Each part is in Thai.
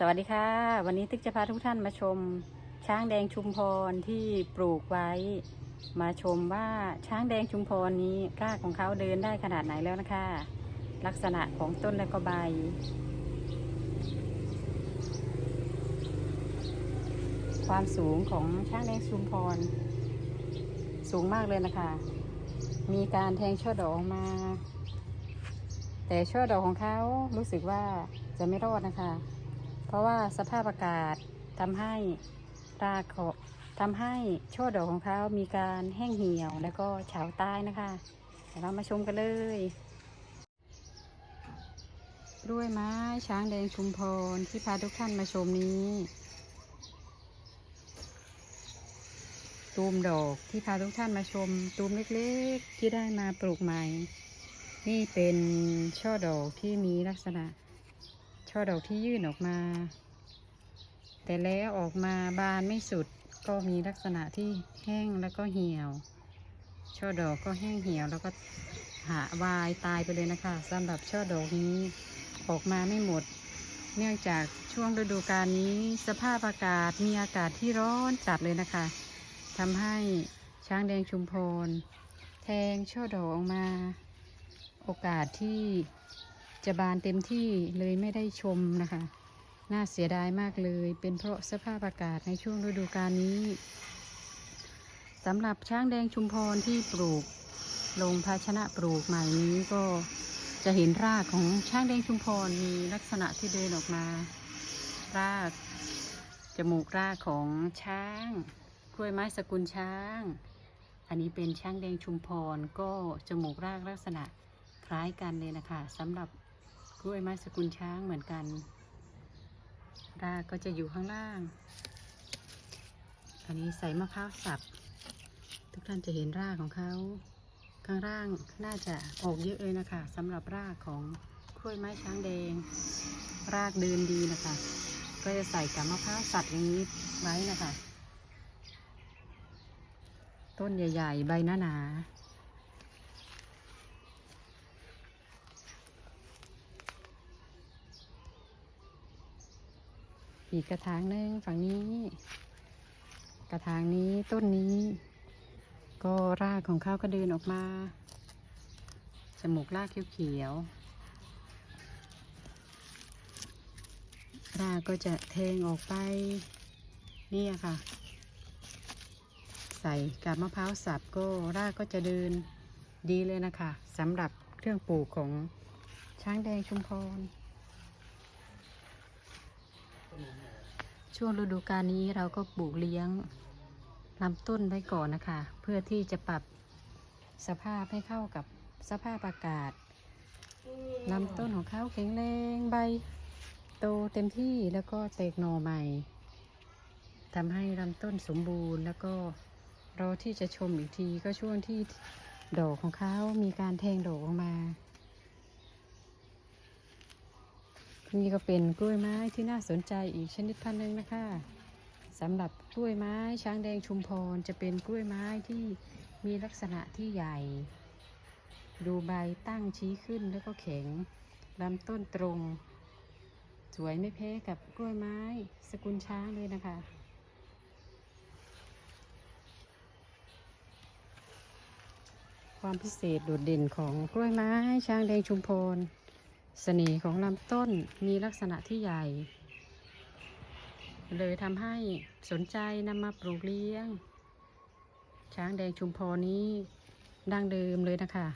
สวัสดีค่ะ วันนี้ติ๊กจะพาทุกท่านมาชม ช้างแดงชุมพรที่ปลูกไว้ มาชมว่าช้างแดงชุมพรนี้รากของเขาเดินได้ขนาดไหนแล้วนะคะ ลักษณะของต้นและก็ใบ ความสูงของช้างแดงชุมพร สูงมากเลยนะคะ มีการแทงช่อดอกออกมา แต่ช่อดอกของเขารู้สึกว่าจะไม่รอดนะคะ เพราะว่าสภาพอากาศทำให้รากเขาทำให้ช่อดอกของเขามีการแห้งเหี่ยวแล้วก็เฉาตายนะคะเดี๋ยวเรามาชมกันเลยกล้วยไม้ช้างแดงชุมพรที่พาทุกท่านมาชมนี้ตูมดอกที่พาทุกท่านมาชม ตูมเล็กๆที่ได้มาปลูกใหม่ นี่เป็นช่อดอกที่มีลักษณะ ช่อดอกที่ยื่นออกมา แต่แล้วออกมาบานไม่สุดก็มีลักษณะที่แห้งแล้วก็เหี่ยว ช่อดอกก็แห้งเหี่ยวแล้วก็หาวายตายไปเลยนะคะสำหรับช่อดอกนี้ออกมาไม่หมด เนื่องจากช่วงฤดูกาลนี้สภาพอากาศมีอากาศที่ร้อนจัดเลยนะคะทำให้ช้างแดงชุมพรแทงช่อดอกออกมา โอกาสที่ จะบานเต็มที่เลยไม่ได้ชมนะคะ น่าเสียดายมากเลย เป็นเพราะสภาพอากาศในช่วงฤดูกาลนี้สำหรับช้างแดงชุมพรที่ปลูกลงภาชนะปลูกใหม่นี้ก็จะเห็นรากของช้างแดงชุมพรมีลักษณะที่เดินออกมา รากจมูกรากของช้างกล้วยไม้สกุลช้าง อันนี้เป็นช้างแดงชุมพรก็จมูกรากลักษณะคล้ายกันเลยนะคะสำหรับ กล้วยไม้สกุลช้างเหมือนกัน รากก็จะอยู่ข้างล่าง อันนี้ใส่มะพร้าวสับ ทุกท่านจะเห็นรากของเขาข้างล่างน่าจะออกเยอะเลยนะคะสำหรับรากของกล้วยไม้ช้างแดง รากเดินดีนะคะ ก็จะใส่กับมะพร้าวสับอย่างนี้ไว้นะคะ ต้นใหญ่ ๆ ใบหนาๆ อีกกระถางหนึ่งฝั่งนี้ กระถางนี้ต้นนี้ ก็รากของเขาก็เดินออกมา จมูกรากเขียวๆรากก็จะเทงออกไป นี่ค่ะ ใส่กาบมะพร้าวสับก็รากก็จะเดินดีเลยนะคะสำหรับเครื่องปลูกของช้างแดงชุมพร ช่วงฤดูกาลนี้เราก็ปลูกเลี้ยงลำต้นไว้ก่อนนะคะ เพื่อที่จะปรับสภาพให้เข้ากับสภาพอากาศลำต้นของเขาแข็งแรงใบ โตเต็มที่แล้วก็แตกหน่อใหม่ทำให้ลำต้นสมบูรณ์ แล้วก็รอที่จะชมอีกทีก็ช่วงที่ดอกของเขามีการแทงดอกออกมา นี่ก็เป็นกล้วยไม้ที่น่าสนใจอีกชนิดพันธุ์หนึ่งนะคะสำหรับกล้วยไม้ช้างแดงชุมพรจะเป็นกล้วยไม้ที่มีลักษณะที่ใหญ่ ดูใบตั้งชี้ขึ้นแล้วก็แข็งลำต้นตรง สวยไม่แพ้กับกล้วยไม้สกุลช้างเลยนะคะ ความพิเศษโดดเด่นของกล้วยไม้ช้างแดงชุมพร เสน่ห์ของลำต้นมีลักษณะที่ใหญ่ เลยทำให้สนใจนำมาปลูกเลี้ยง ช้างแดงชุมพรนี้ดั้งเดิมเลยนะคะ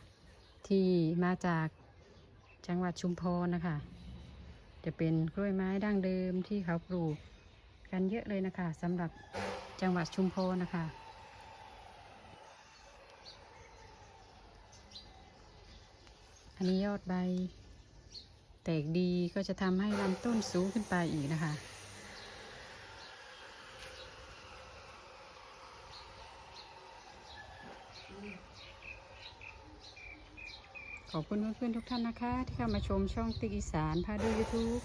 ที่มาจากจังหวัดชุมพรนะคะ จะเป็นกล้วยไม้ดั้งเดิมที่เขาปลูกกันเยอะเลยนะคะสำหรับจังหวัดชุมพรนะคะอันนี้ยอดใบ แตกดีก็จะทำให้ลำต้นสูงขึ้นไปอีกนะคะ ขอบคุณเพื่อนๆทุกท่านนะคะ ที่เข้ามาชมช่องติ๊กอีสานพาดูยูทูบ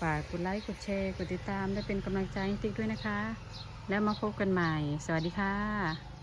ฝากกดไลค์กดแชร์กดติดตาม และเป็นกำลังใจให้ติ๊กด้วยนะคะ แล้วมาพบกันใหม่ สวัสดีค่ะ